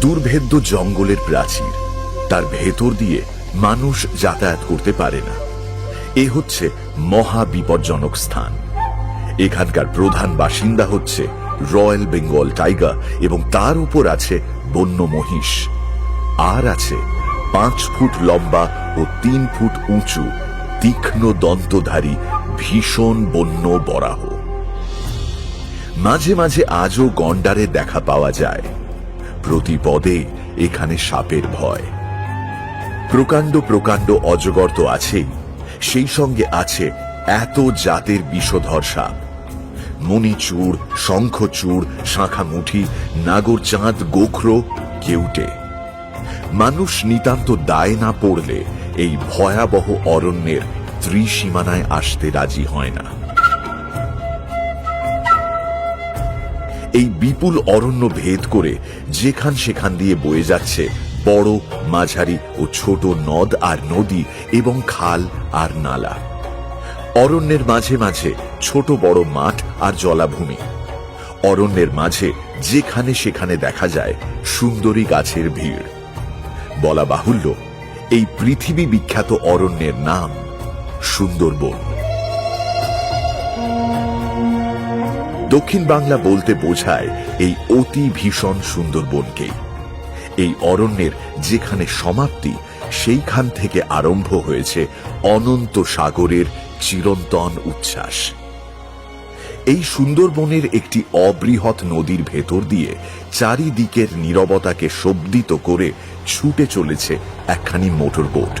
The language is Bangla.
দুর্ভেদ্য জঙ্গলের প্রাচীর। তার ভেতর দিয়ে মানুষ যাতায়াত করতে পারে না। এ হচ্ছে মহা বিপজ্জনক স্থান। এখানকার প্রধান বাসিন্দা হচ্ছে রয়্যাল বেঙ্গল টাইগার এবং তার উপর আছে বন্য মহিষ। আর আছে পাঁচ ফুট লম্বা ও তিন ফুট উঁচু তীক্ষ্ণ দন্তধারী ভীষণ বন্য বরাহ। মাঝে মাঝে আজও গন্ডারে দেখা পাওয়া যায়। প্রতি পদে এখানে সাপের ভয়। প্রকাণ্ড প্রকাণ্ড অজগর তো আছেই, সেই সঙ্গে আছে এত জাতের বিষধর সাপ। মণিচূড় শঙ্খচূড়, শাঁখামুঠি নাগর চাঁদ গোখরো, কেউটে। মানুষ নিতান্ত দায় না পড়লে এই ভয়াবহ অরণ্যের ত্রিসীমানায় আসতে রাজি হয় না। এই বিপুল অরণ্য ভেদ করে যেখান সেখান দিয়ে বয়ে যাচ্ছে বড়, মাঝারি ও ছোট নদ আর নদী এবং খাল আর নালা। অরণ্যের মাঝে মাঝে ছোট বড় মাঠ আর জলাভূমি। অরণ্যের মাঝে যেখানে সেখানে দেখা যায় সুন্দরী গাছের ভিড়। বলা বাহুল্য, এই পৃথিবী বিখ্যাত অরণ্যের নাম সুন্দরবন। দক্ষিণ বাংলা বলতে বোঝায় এই অতি ভীষণ সুন্দরবনকেই এই অরণ্যের যেখানে সমাপ্তি, সেইখান থেকে আরম্ভ হয়েছে অনন্ত সাগরের চিরন্তন উচ্ছ্বাস। এই সুন্দরবনের একটি অবৃহৎ নদীর ভেতর দিয়ে চারিদিকের নীরবতাকে শব্দিত করে ছুটে চলেছে একখানি মোটর বোট